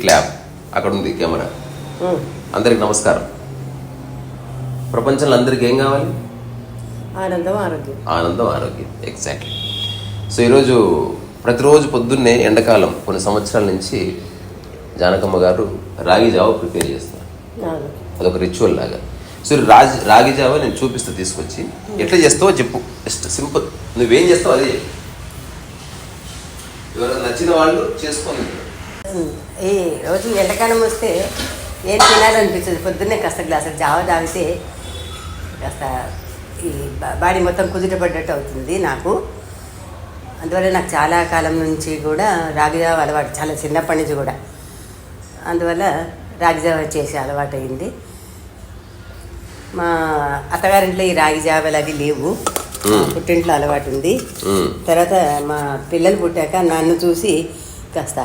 Clap అక్కడ ఉంది camera. అందరికి నమస్కారం. ప్రపంచంలో అందరికి ఏం కావాలి? ఆనందం ఆరోగ్యం. ఆనందం ఆరోగ్యం. ఎగ్జాక్ట్లీ సో ఈరోజు ప్రతిరోజు పొద్దున్నే ఎండాకాలం కొన్ని సంవత్సరాల నుంచి జానకమ్మ గారు రాగి జావ ప్రిపేర్ చేస్తారు. అదొక రిచువల్ లాగా. సో ఈ రాగి రాగి నేను చూపిస్తా తీసుకొచ్చి. ఎట్లా చేస్తావో చెప్పు. జస్ట్ సింపుల్ నువ్వేం చేస్తావు అదే ఎవరైనా నచ్చిన వాళ్ళు చేసుకోండి. ఈ రోజు ఎండాకాలం వస్తే ఏం తినాలనిపిస్తుంది? పొద్దున్నే కాస్త గ్లాసులు జావ తాగితే కాస్త ఈ బాడీ మొత్తం కుదుటపడ్డట్టు అవుతుంది నాకు. అందువల్ల నాకు చాలా కాలం నుంచి కూడా రాగిజావ అలవాటు చాలా చిన్నప్పటి నుంచి కూడా. అందువల్ల రాగిజావ చేసే అలవాటు అయింది మా అత్తగారింట్లో ఈ రాగి జావలు అవి లేవు. పుట్టింట్లో అలవాటు ఉంది. తర్వాత మా పిల్లలు పుట్టాక నన్ను చూసి కాస్త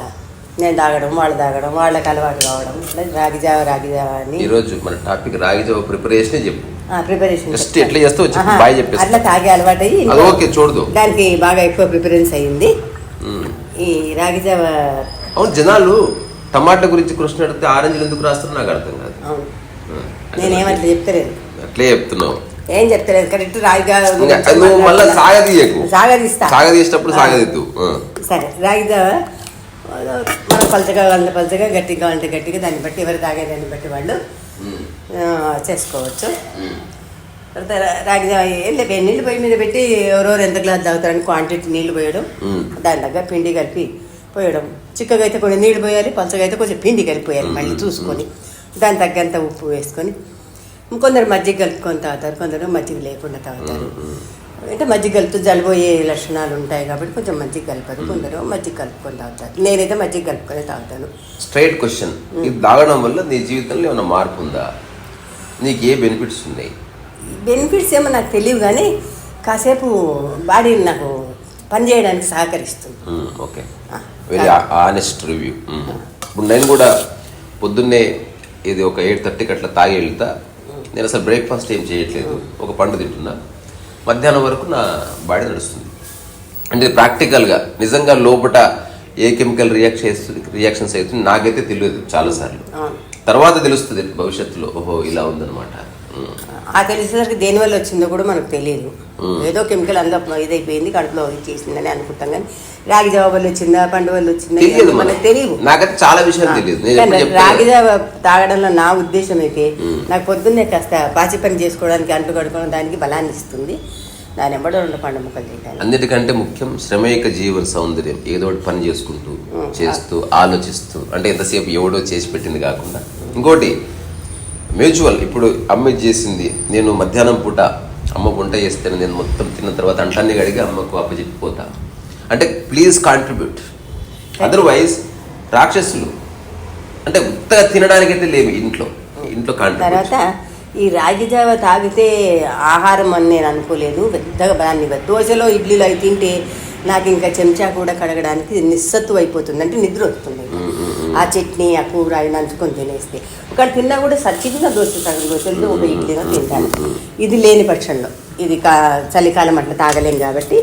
నేను తాగడం వాళ్ళు తాగడం వాళ్ళకి అలవాటు కావడం రాగి జావ రాగి జావ అని. ఈరోజు మన టాపిక్ రాగి జావ ప్రిపరేషన్ చెప్పు. ప్రిపరేషన్ జస్ట్ ఎట్లా చెప్పు బాయ్ చెప్పేసి అట్లా తాగే అలవాటు అయ్యి అది ఓకే చూడదు. దానికి బాగా ఎక్కువ ప్రిఫరెన్స్ అయ్యింది. ఈ రాగి జావ అవును జనాలు టమాటా గురించి కృష్ణ అడిగితే ఆరెంజ్లు ఎందుకు రాస్తారో నాకు అర్థం కాదు. నేనేమట్లా చెప్తలేదు. అట్లే చెప్తున్నావు ఏం చెప్తలేదు కరెక్ట్ అది నువ్వు మళ్ళా. సాగదీయకు సాగదీస్తా సాగదీసేటప్పుడు సాగదీద్దు. సరే జావ మనం పలచగా కావాలంటే పలచగా గట్టిగా కావాలంటే గట్టిగా దాన్ని బట్టి ఎవరు తాగేదాన్ని బట్టి వాళ్ళు చేసుకోవచ్చు మ్మ్. తర్వాత రా- రాగి జావ ఏం లేదు నీళ్ళు పొయ్యి మీద పెట్టి ఎవరెవరు ఎంత గ్లాస్ తాగుతారని క్వాంటిటీ నీళ్ళు పోయడం. దాని దగ్గర పిండి కలిపి పోయడం చిక్కగా అయితే కొన్ని నీళ్ళు పోయాలి పలచగా అయితే కొంచెం పిండి కలిపి పోయాలి మళ్ళీ చూసుకొని దాని తగ్గంత ఉప్పు వేసుకొని కొందరు మజ్జిగ కలుపుకొని తాగుతారు కొందరు మజ్జిగ లేకుండా తాగుతారు. అంటే మజ్జిగ కలుపుతూ జలుబోయే లక్షణాలు ఉంటాయి కాబట్టి కొంచెం మజ్జిగ కలపరు కొందరు మజ్జిగ కలుపుకొని తాగుతారు. నేనైతే మజ్జిగ కలుపుకొని తాగుతాను. స్ట్రైట్ క్వశ్చన్ ఇది తాగడం వల్ల నీ జీవితంలో ఏమైనా మార్పు ఉందా? నీకు ఏ బెనిఫిట్స్ ఉన్నాయి? బెనిఫిట్స్ ఏమో నాకు తెలియదు కానీ కాసేపు బాడీ నాకు పనిచేయడానికి సహకరిస్తుంది. ఓకే. వెరీ ఆనెస్ట్ రివ్యూ ఇప్పుడు నేను కూడా పొద్దున్నే ఇది ఒక ఎయిట్ థర్టీకి అట్లా తాగి వెళ్తా. నేను అసలు బ్రేక్ఫాస్ట్ ఏం చేయట్లేదు. ఒక పండు తింటున్నా. మధ్యాహ్నం వరకు నా బాడీ నడుస్తుంది. అంటే ప్రాక్టికల్గా నిజంగా లోపట ఏ కెమికల్ రియాక్షన్స్ రియాక్షన్స్ అవుతుంది నాకైతే తెలియదు చాలాసార్లు. తర్వాత తెలుస్తుంది భవిష్యత్తులో ఓహో ఇలా ఉందన్నమాట. ఆ తెలిసేసరికి దేని వల్ల వచ్చిందో కూడా మనకు తెలియదు. ఏదో కెమికల్ అందులో ఇదైపోయింది కడుపులో ఇచ్చేసిందని అనుకుంటాం కానీ రాగి జావ వల్ల వచ్చిందా పండు వల్ల వచ్చిందా తెలియదు మనకు నాకైతే చాలా విషయాలు తెలియదు. రాగి జావ తాగడంలో నా ఉద్దేశం అయితే నాకు పొద్దున్నే కాస్త పాచి పని చేసుకోవడానికి అంటు కడుకోవడం దానికి బలాన్ని ఇస్తుంది. దాని ఎంబడి రెండు పండు ముక్కలు తింటాను. అన్నిటికంటే ముఖ్యం శ్రమేక జీవన సౌందర్యం. ఏదో ఒకటి పని చేసుకుంటూ చేస్తూ ఆలోచిస్తూ అంటే ఎంతసేపు ఎవడో చేసి పెట్టింది కాకుండా. ఇంకోటి మ్యూచువల్. ఇప్పుడు అమ్మ చేసింది. నేను మధ్యాహ్నం పూట అమ్మ వంట చేస్తే నేను మొత్తం తిన్న తర్వాత అంటాన్ని కడిగి అమ్మకు అప్పచెప్పిపోతా. అంటే ప్లీజ్ కాంట్రిబ్యూట్ అదర్వైజ్ రాక్షసులు అంటే ఉత్తగా తినడానికైతే లేవు ఇంట్లో. ఇంట్లో తర్వాత ఈ రాగి జావ తాగితే ఆహారం అని నేను అనుకోలేదు. పెద్దగా ఇవ్వదు దోశలో ఇడ్లీలో అవి తింటే నాకు ఇంకా చెంచా కూడా కడగడానికి నిస్సత్తు అయిపోతుంది. అంటే నిద్ర వస్తుంది. ఆ చట్నీ ఆ కూర అవి నంచుకొని తినేస్తే. ఒకటి తిన్నా కూడా సచ్చిగా దోశ సగం దోశలు ఒక ఇడ్లీగా తింటాను. ఇది లేని పక్షంలో. ఇది కా చలికాలం అట్లా తాగలేం కాబట్టి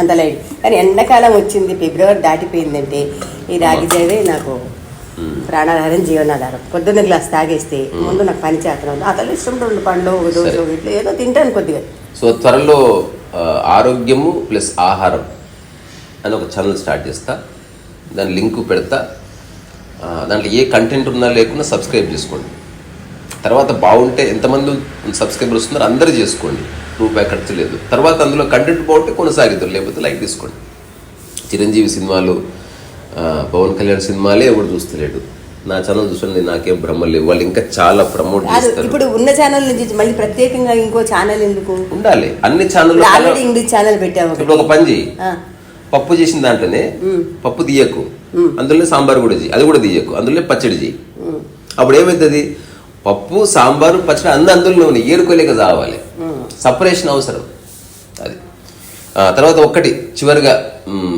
అంత లైట్. కానీ ఎండాకాలం వచ్చింది ఫిబ్రవరి దాటిపోయిందంటే ఈ రాగి జావే నాకు ప్రాణాధారం జీవనాధారం. పొద్దున్న గ్లాస్ తాగేస్తే ముందు నాకు పని చేతనం అతను ఇష్టం రెండు పండ్లు దోశ ఇడ్లీ ఏదో తింటాను కొద్దిగా. సో త్వరలో ఆరోగ్యము ప్లస్ ఆహారం అని ఒక ఛానల్ స్టార్ట్ చేస్తా. దాని లింక్ పెడతా. దాంట్లో ఏ కంటెంట్ ఉన్నా లేకున్నా సబ్స్క్రైబ్ చేసుకోండి. తర్వాత బాగుంటే ఎంతమంది సబ్స్క్రైబర్ వస్తున్నారో అందరూ చేసుకోండి. రూపాయి ఖర్చు లేదు. తర్వాత అందులో కంటెంట్ బాగుంటే కొనసాగిద్దాం లేకపోతే లైక్ తీసుకోండి. చిరంజీవి సినిమాలు పవన్ కళ్యాణ్ సినిమాలే ఎవడు చూస్తలేడు. నా ఛానల్ చూసండి నాకేం భ్రమ లేవు. వాళ్ళు ఇంకా చాలా ప్రమోట్ చేస్తారు. ఇప్పుడు ఉన్న ఛానల్ నుంచి మళ్ళీ ప్రత్యేకంగా ఇంకో ఛానల్ ఎందుకు? ఉండాలి. అన్ని ఛానల్ ఇంగ్లీష్ ఛానల్ పెట్టాము. ఇప్పుడు ఒక పని చేయి పప్పు చేసిన దాంట్లోనే పప్పు తీయకు. అందులోనే సాంబార్ కూడా చేయి అది కూడా తీయకు. అందులోనే పచ్చడి చేయి అప్పుడు ఏమవుతుంది పప్పు సాంబారు పచ్చడి అన్ని అందులోనే ఉన్నాయి. ఏరుకోలేక కావాలి సపరేషన్ అవసరం. అది. తర్వాత ఒక్కటి చివరిగా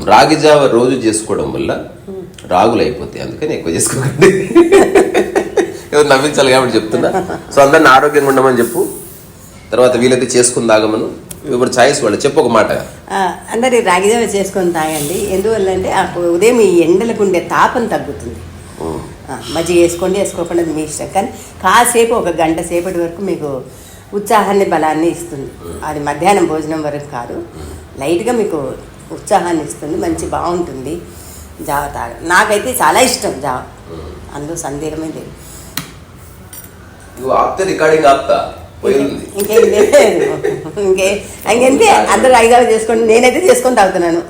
రాగి జావ రోజు చేసుకోవడం వల్ల రాగులు అయిపోతాయి. అందుకని ఎక్కువ చేసుకోకండి. ఏదో నవ్వించాలి కాబట్టి చెప్తున్నా. సో అందరిని ఆరోగ్యంగా ఉండమని చెప్పు. తర్వాత వీలైతే చేసుకుని తాగమను. ఇప్పుడు చాయిస్ వాళ్ళు చెప్పు ఒక మాట. అందరు రాగి జావ చేసుకొని తాగండి. ఎందువల్లంటే ఆ ఉదయం ఈ ఎండలకు ఉండే తాపం తగ్గుతుంది. మజ్జిగ వేసుకోండి వేసుకోకుండా మీ ఇష్టం. కానీ కాసేపు ఒక గంట సేపటి వరకు మీకు ఉత్సాహాన్ని బలాన్ని ఇస్తుంది. అది మధ్యాహ్నం భోజనం వరకు కాదు. లైట్గా మీకు ఉత్సాహాన్ని ఇస్తుంది. మంచి బాగుంటుంది. జావ తాగ నాకైతే చాలా ఇష్టం జావ. అందులో సందేహమే లేదు. రికార్డింగ్ ఇంకేం లేదు. ఇంకే ఇంకెంతే అందరూ ఐదారు చేసుకోండి నేనైతే చేసుకొని తాగుతున్నాను.